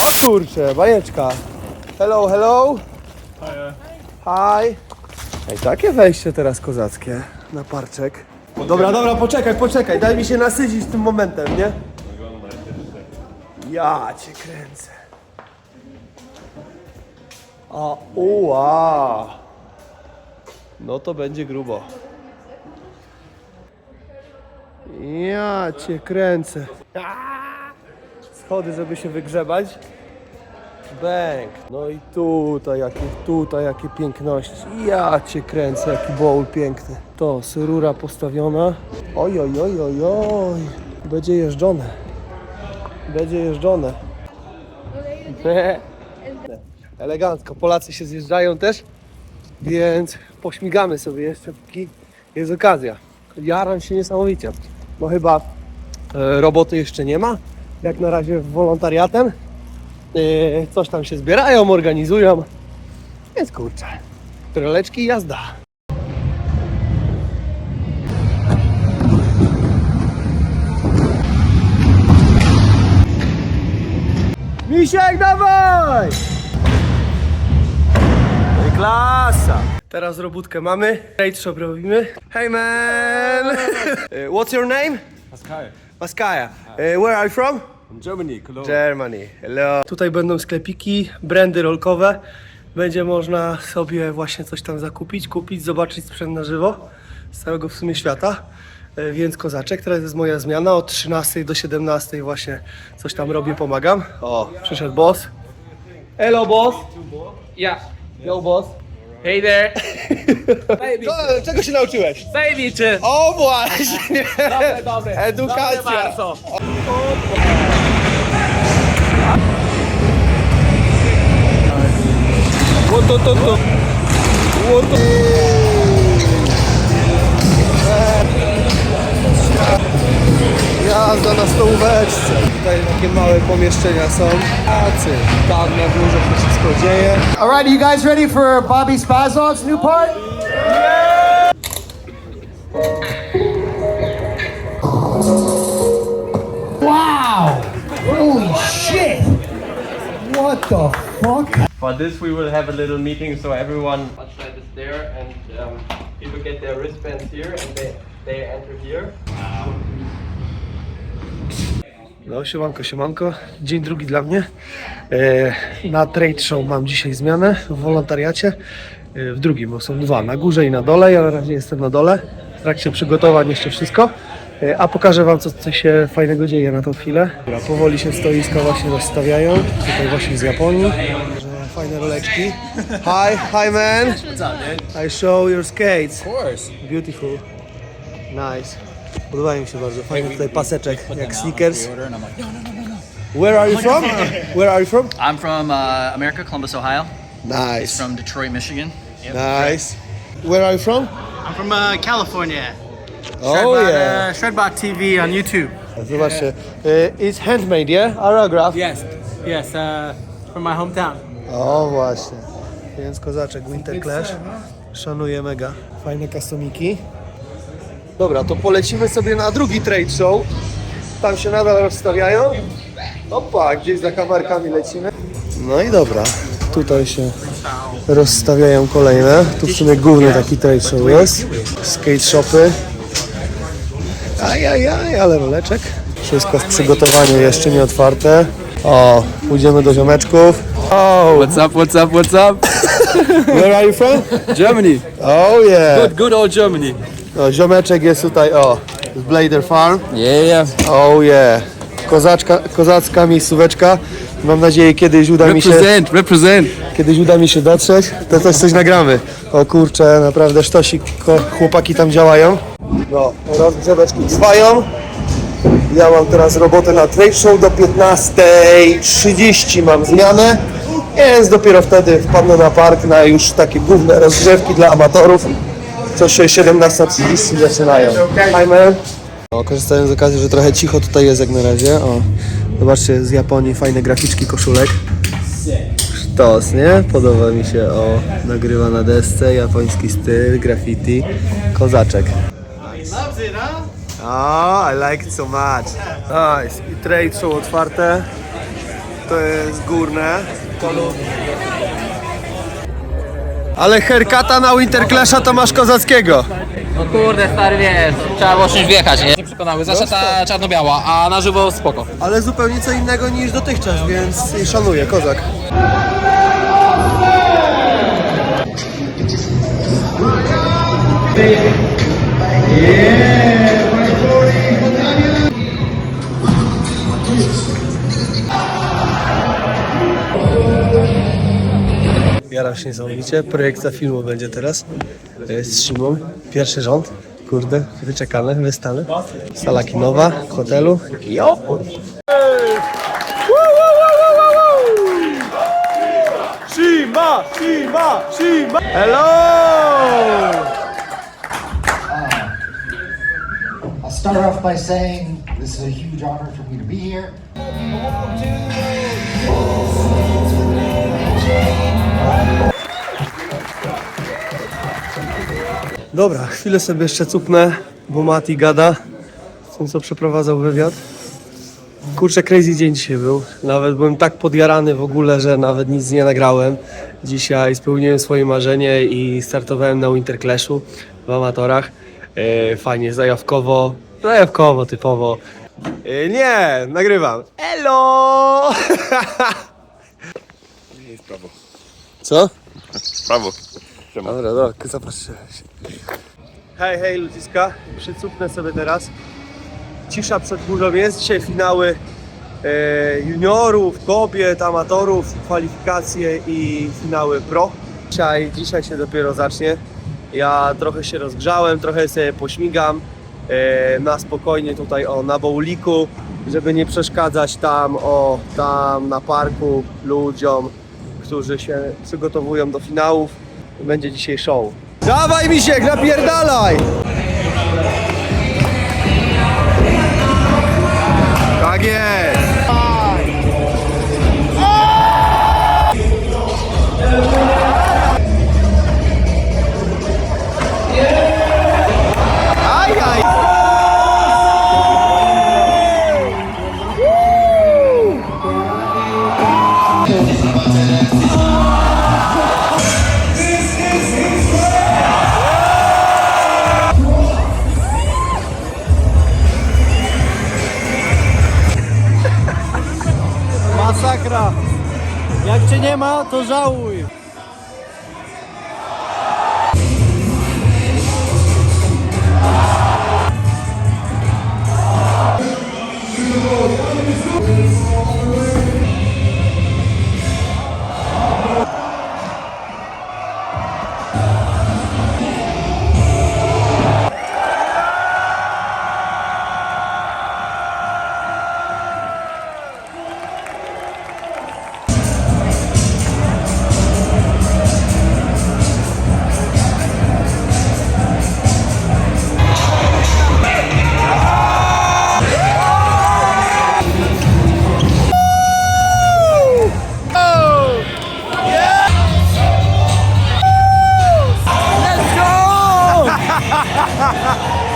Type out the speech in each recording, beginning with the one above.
O kurczę, bajeczka. Hello, hello. Hi. Ej, takie wejście teraz kozackie na parczek. Dobra, dobra, poczekaj, poczekaj, daj mi się nasycić tym momentem, nie? Ja cię kręcę. A, uła. No to będzie grubo. Ja cię kręcę. Aaa! Schody, żeby się wygrzebać. Bęk. No i tutaj jakie, tutaj jakie piękności. Ja cię kręcę, jaki bowl piękny. To syrura postawiona. Oj, oj, oj, oj, oj. Będzie jeżdżone. Będzie jeżdżone. Elegancko. Polacy się zjeżdżają też, więc pośmigamy sobie jeszcze, póki jest okazja. Jaram się niesamowicie, bo chyba e, roboty jeszcze nie ma. Jak na razie wolontariatem. E, coś tam się zbierają, organizują. Więc kurczę, treleczki i jazda. Misiek, dawaj! No klasa! Teraz robótkę mamy. Trade shop robimy. Hey man! Eh, What's your name? Pascal. Maskaja. Eh, where are you from? From Germany, Cologne. Germany. Hello. Tutaj będą sklepiki, brandy rolkowe. Będzie można sobie właśnie coś tam zakupić, kupić, zobaczyć sprzęt na żywo z całego w sumie świata. E, Więc kozaczek, teraz jest moja zmiana od 13 do 17 właśnie coś tam robię, pomagam. O, przyszedł boss. Hello boss. Yeah. Yo boss. Hey there. Co, czego się nauczyłeś? Baby czy. O właśnie! Dobre, dobre. Edukacja. Dobre bardzo. Łoto, to, to. Łoto. Jazda takie małe pomieszczenia są. Tacy. Tam na górze to wszystko dzieje. All right, are you guys ready for Bobby Spazov's new part? Wow! Holy shit! What the fuck? For this, we will have a little meeting so everyone outside is there and um, people get their wristbands here and they, they enter here. No, siemanko, siemanko. Dzień drugi dla mnie. E, na trade show mam dzisiaj zmianę w wolontariacie. E, w drugim, bo są dwa, na górze i na dole. Ja na razie jestem na dole. W trakcie przygotowań jeszcze wszystko. E, a pokażę Wam, co tutaj się fajnego dzieje na tą chwilę. Dobra, powoli się stoiska właśnie rozstawiają. Tutaj właśnie z Japonii. Fajne roleczki. Hi, hi man. I show your skates. Of course. Beautiful. Nice. Podobają mi się bardzo. Fajny tutaj paseczek, jak sneakers. No, no, no. Where are you from? Where are you from? I'm from uh, America, Columbus, Ohio. Nice. From Detroit, Michigan. Nice. Where are you from? I'm from uh, California. Oh Shredbot, yeah. uh, Shredbot TV on YouTube. Zobaczcie. Uh, it's handmade, yeah? Aerograph. Yes, yes, uh, from my hometown. O właśnie. Więc kozaczek Winter Clash. Szanuję mega. Fajne customiki. Dobra, to polecimy sobie na drugi trade show. Tam się nadal rozstawiają. Opa, gdzieś za kamerkami lecimy. No i dobra, tutaj się rozstawiają kolejne. Tu w sumie główny taki trade show jest. Skate shopy. Ajajaj, ale roleczek. Wszystko w przygotowaniu, jeszcze nie otwarte. O, pójdziemy do ziomeczków. O, What's up, what's up, what's up? where are you from? Germany. Oh yeah. Good, good old Germany. No, ziomeczek jest tutaj, o, z Blader Farm. Yeah, yeah. Oh yeah. Kozaczka, kozacka miejscóweczka. Mam nadzieję kiedyś uda mi się, Represent, represent. kiedyś uda mi się dotrzeć, to też coś nagramy. O kurczę, naprawdę sztosik, chłopaki tam działają. No, rozgrzeweczki trwają. Ja mam teraz robotę na trade show do 15.30 mam zmianę. Więc dopiero wtedy wpadnę na park na już takie główne rozgrzewki dla amatorów. Co się 17.30 zaczynają. Man. O, korzystając z okazji, że trochę cicho tutaj jest jak na razie. O, zobaczcie z Japonii fajne graficzki koszulek. Sztos, nie? Podoba mi się. O, nagrywa na desce, japoński styl, graffiti, kozaczek. Oh, I like it so much. Nice. I trade są otwarte. to jest górne. Ale herkata na Winterclasha to masz kozackiego. No kurde, stary, wiesz, trzeba było czymś wjechać, nie? Nie przekonały, zawsze ta czarno-biała, a na żywo spoko. Ale zupełnie co innego niż dotychczas, więc szanuję, kozak. Jaram się niesamowicie. Projekcja filmu będzie teraz e, z Szymą. Pierwszy rząd. Kurde, wyczekane, wystane. Sala kinowa, w hotelu. Jo! Shima! Shima! Shima! Hello! I'll start off by saying this is a huge honor for me to be here. Dobra, chwilę sobie jeszcze cupnę, bo Mati gada z tym, co przeprowadzał wywiad. Kurczę, crazy dzień dzisiaj był. Nawet byłem tak podjarany w ogóle, że nawet nic nie nagrałem. Dzisiaj spełniłem swoje marzenie i startowałem na Winterclashu w amatorach. E, fajnie, zajawkowo, zajawkowo, typowo. E, nie, nagrywam. Elo! Co? Brawo. Dobra, dobra, zapatrzyłem się. Hej, hej ludziska, przycupnę sobie teraz. Cisza przed burzą jest. Dzisiaj finały e, juniorów, kobiet, amatorów, kwalifikacje i finały pro. Dzisiaj, dzisiaj się dopiero zacznie. Ja trochę się rozgrzałem, trochę sobie pośmigam e, na spokojnie tutaj o na bouliku, żeby nie przeszkadzać tam o tam na parku ludziom, którzy się przygotowują do finałów. Będzie dzisiaj show. Dawaj Misiek, napierdalaj! Nie ma, ha ha ha ha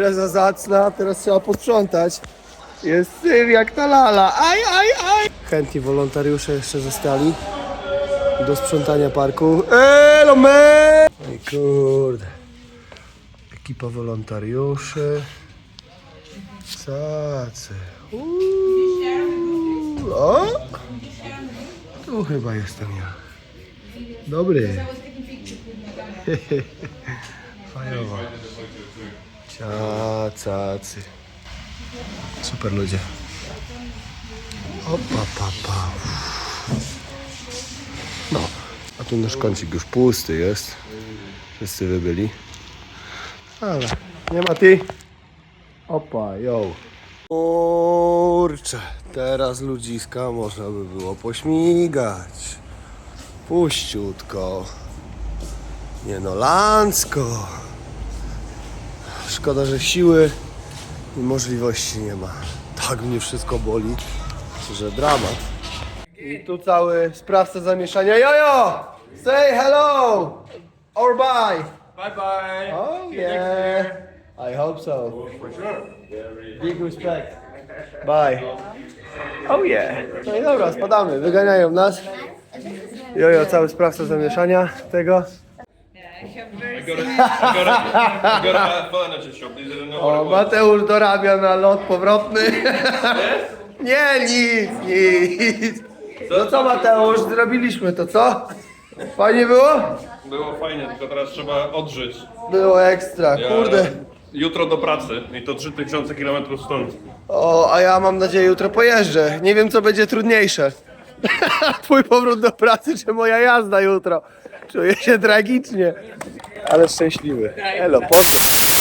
impreza zacna, teraz trzeba posprzątać. Jest syf jak ta lala. Aj, aj, aj! Chętni wolontariusze jeszcze zostali do sprzątania parku. Elo! Ej, kurde. Ekipa wolontariuszy. Cacy. O! Tu chyba jestem ja. Dobry. Fajowo. A, cacy. Super ludzie. Opa, pa, pa. No, a tu nasz kącik już pusty jest. Wszyscy wybyli. Ale nie ma ty. Opa, yo. Kurczę, teraz ludziska można by było pośmigać. Puściutko. Nie no, lancko. Szkoda, że siły i możliwości nie ma. Tak mnie wszystko boli, że dramat. I tu cały sprawca zamieszania. Jojo! Say hello! Or bye! Bye bye. Oh yeah. I hope so. Sure. Big respect. Bye. Oh yeah. No i dobra, spadamy. Wyganiają nas. Jojo, cały sprawca zamieszania tego. Gotta have fun at your shop. These are O, Mateusz dorabia na lot powrotny. Nie, nic, nic. No co Mateusz, zrobiliśmy to, co? Fajnie było? Było fajnie, tylko teraz trzeba odżyć. Było ekstra, kurde. Jutro do pracy i to 3000 km stąd. O, a ja mam nadzieję jutro pojeżdżę. Nie wiem co będzie trudniejsze. Twój powrót do pracy czy moja jazda jutro. Czuję się tragicznie, ale szczęśliwy. Elo, pozdro.